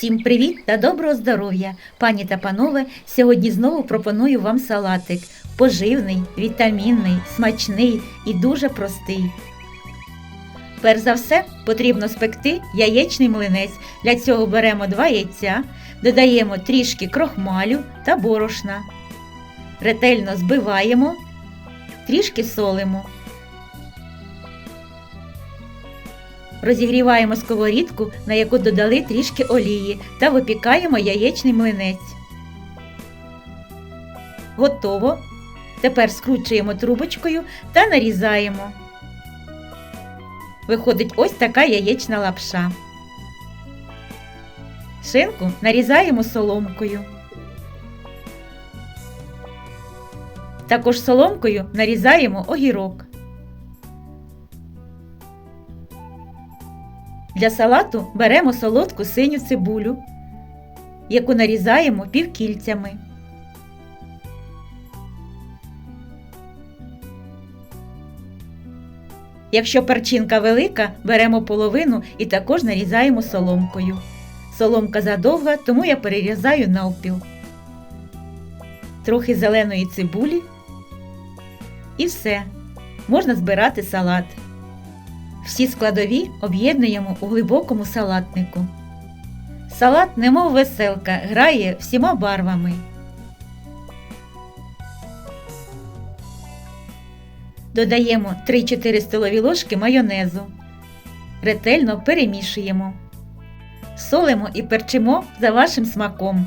Всім привіт та доброго здоров'я! Пані та панове, сьогодні знову пропоную вам салатик. Поживний, вітамінний, смачний і дуже простий. Перш за все потрібно спекти яєчний млинець. Для цього беремо два яйця, додаємо трішки крохмалю та борошна. Ретельно збиваємо, трішки солимо. Розігріваємо сковорідку, на яку додали трішки олії та випікаємо яєчний млинець. Готово. Тепер скручуємо трубочкою та нарізаємо. Виходить ось така яєчна лапша. Шинку нарізаємо соломкою. Також соломкою нарізаємо огірок. Для салату беремо солодку синю цибулю, яку нарізаємо півкільцями. Якщо перчинка велика, беремо половину і також нарізаємо соломкою. Соломка задовга, тому я перерізаю навпіл. Трохи зеленої цибулі. І все. Можна збирати салат. Всі складові об'єднуємо у глибокому салатнику. Салат, немов веселка, грає всіма барвами. Додаємо 3-4 столові ложки майонезу. Ретельно перемішуємо. Солимо і перчимо за вашим смаком.